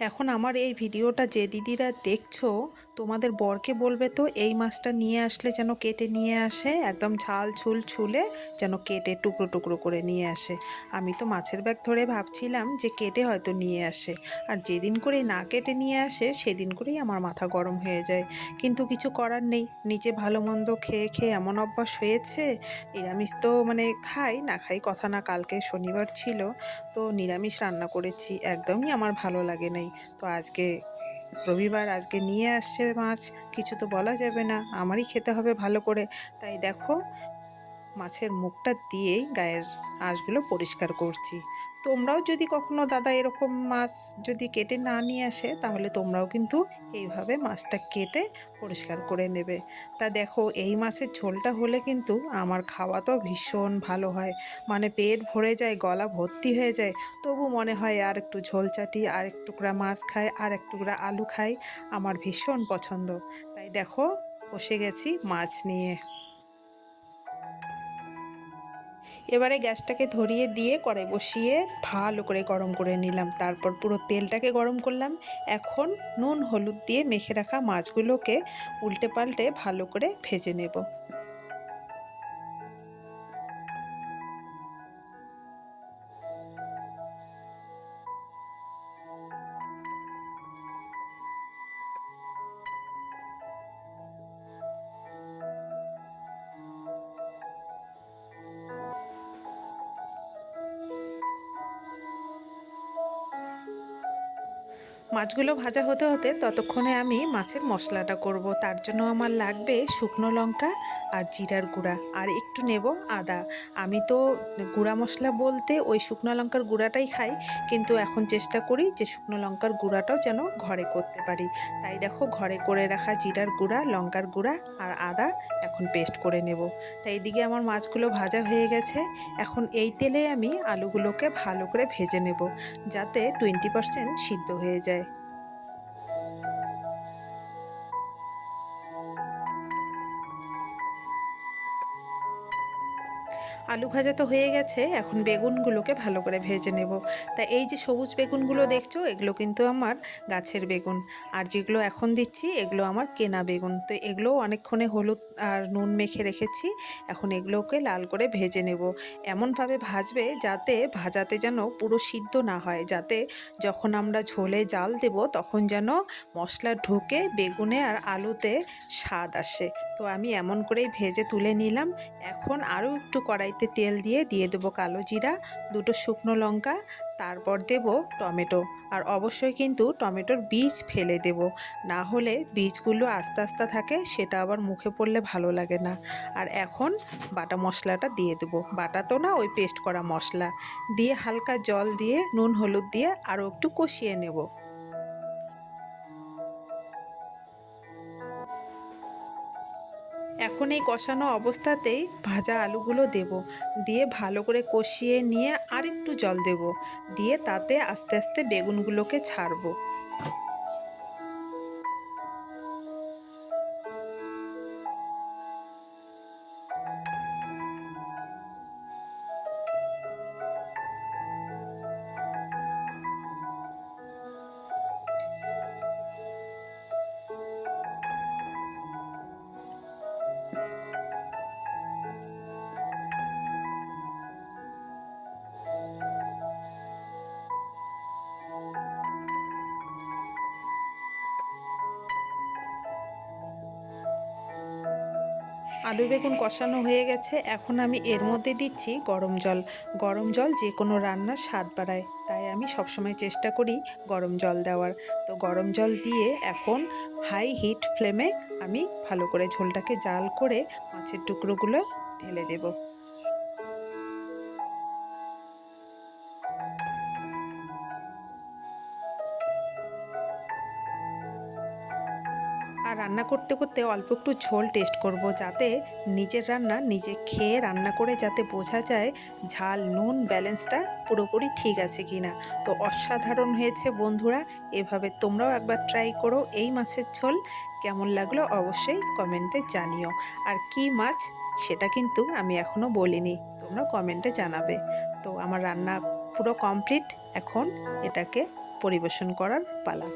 এখন আমার এই ভিডিওটা যে দিদিরা দেখছ তোমাদের বরকে বলবে তো, এই মাছটা নিয়ে আসলে যেন কেটে নিয়ে আসে, একদম ঝাল ছুল ছুলে যেন কেটে টুকরো টুকরো করে নিয়ে আসে। আমি তো মাছের ব্যাগ ধরে ভাবছিলাম যে কেটে হয়তো নিয়ে আসে। আর যেদিন করেই না কেটে নিয়ে আসে, সেদিন করেই আমার মাথা গরম হয়ে যায়। কিন্তু কিছু করার নেই, নিজে ভালো মন্দ খেয়ে খেয়ে এমন অভ্যাস হয়েছে, নিরামিষ তো মানে খাই, না খাই কথা না, কালকে শনিবার ছিল, তো নিরামিষ রান্না করেছি, একদমই আমার ভালো লাগে নাই। তো আজকে রবিবার আজকে নিয়ে আসছে মাছ, কিছু তো বলা যাবে না, আমারই খেতে হবে ভালো করে। তাই দেখো, মাছের মুখটা দিয়েই গায়ের আঁশগুলো পরিষ্কার করছি। তোমরাও যদি কখনো দাদা এরকম মাছ যদি কেটে না নিয়ে আসে, তাহলে তোমরাও কিন্তু এইভাবে মাছটা কেটে পরিষ্কার করে নেবে। তা দেখো, এই মাছের ঝোলটা হলে কিন্তু আমার খাওয়া তো ভীষণ ভালো হয়। মানে পেট ভরে যায়, গলা ভর্তি হয়ে যায়। তবু মনে হয় আর একটু ঝোল চাটি, আর এক টুকরা মাছ খাই, আর এক টুকরা আলু খাই, আমার ভীষণ পছন্দ। তাই দেখো, বসে গেছি মাছ নিয়ে। এবারে গ্যাসটাকে ধরিয়ে দিয়ে কড়াই বসিয়ে ভালো করে গরম করে নিলাম। তারপর পুরো তেলটাকে গরম করলাম। এখন নুন, হলুদ দিয়ে মেখে রাখা মাছগুলোকে উল্টে পাল্টে ভালো করে ভেজে নেব। মাছগুলো ভাজা হতে হতে ততক্ষণে আমি মাছের মশলাটা করব। তার জন্য আমার লাগবে শুকনো লঙ্কা আর জিরার গুঁড়া আর একটু নেব আদা। আমি তো গুঁড়া মশলা বলতে ওই শুকনো লঙ্কার গুঁড়াটাই খাই, কিন্তু এখন চেষ্টা করি যে শুকনো লঙ্কার গুঁড়াটাও যেন ঘরে করতে পারি। তাই দেখো ঘরে করে রাখা জিরার গুঁড়া, লঙ্কার গুঁড়া আর আদা এখন পেস্ট করে নেব। তাই এদিকে আমার মাছগুলো ভাজা হয়ে গেছে। এখন এই তেলে আমি আলুগুলোকে ভালো করে ভেজে নেব, যাতে টোয়েন্টি পারসেন্ট সিদ্ধ হয়ে যায়। আলু ভাজা তো হয়ে গেছে, এখন বেগুনগুলোকে ভালো করে ভেজে নেব। তা এই যে সবুজ বেগুনগুলো দেখছ, এগুলো কিন্তু আমার গাছের বেগুন। আর যেগুলো এখন দিচ্ছি, এগুলো আমার কেনা বেগুন। তো এগুলোও অনেকক্ষণে হলুদ আর নুন মেখে রেখেছি, এখন এগুলোকে লাল করে ভেজে নেব। এমনভাবে ভাজবে যাতে ভাজাতে যেন পুরো সিদ্ধ না হয়, যাতে যখন আমরা ঝোলে জাল দেব, তখন যেন মশলা ঢুকে বেগুনে আর আলুতে স্বাদ আসে। তো আমি এমন করেই ভেজে তুলে নিলাম। এখন আরও একটু কড়াইতে তেল দিয়ে দিয়ে দেবো কালো জিরা, দুটো শুকনো লঙ্কা, তারপর দেব টমেটো। আর অবশ্যই কিন্তু টমেটোর বীজ ফেলে দেব। না হলে বীজগুলো আস্তে আস্তে থাকে, সেটা আবার মুখে পড়লে ভালো লাগে না। আর এখন বাটা মশলাটা দিয়ে দেব। বাটা তো না, ওই পেস্ট করা মশলা। দিয়ে হালকা জল দিয়ে, নুন হলুদ দিয়ে আরও একটু কষিয়ে নেব। এখন এই কষানো অবস্থাতেই ভাজা আলুগুলো দেব। দিয়ে ভালো করে কষিয়ে নিয়ে আর একটু জল দেব। দিয়ে তাতে আস্তে আস্তে বেগুনগুলোকে ছাড়বো। আলু বেগুন কষানো হয়ে গেছে। এখন আমি এর মধ্যে দিচ্ছি গরম জল। গরম জল যে কোনো রান্নার স্বাদ বাড়ায়। তাই আমি সবসময় চেষ্টা করি গরম জল দেওয়ার। তো গরম জল দিয়ে এখন হাই হিট ফ্লেমে আমি ভালো করে ঝোলটাকে জাল করে মাছের টুকরোগুলো ঢেলে দেবো। আর রান্না করতে করতে অল্প একটু ঝোল টেস্ট করব যাতে নিজের রান্না নিজে খেয়ে রান্না করে যাতে বোঝা যায় ঝাল, নুন ব্যালেন্সটা পুরোপুরি ঠিক আছে কি না তো অসাধারণ হয়েছে বন্ধুরা, এভাবে তোমরাও একবার ট্রাই করো এই মাছের ঝোল। কেমন লাগল অবশ্যই কমেন্টে জানিও। আর কি মাছ সেটা কিন্তু আমি এখনও বলিনি তোমরা কমেন্টে জানাবে। তো আমার রান্না পুরো কমপ্লিট এখন এটাকে পরিবেশন করার পালা।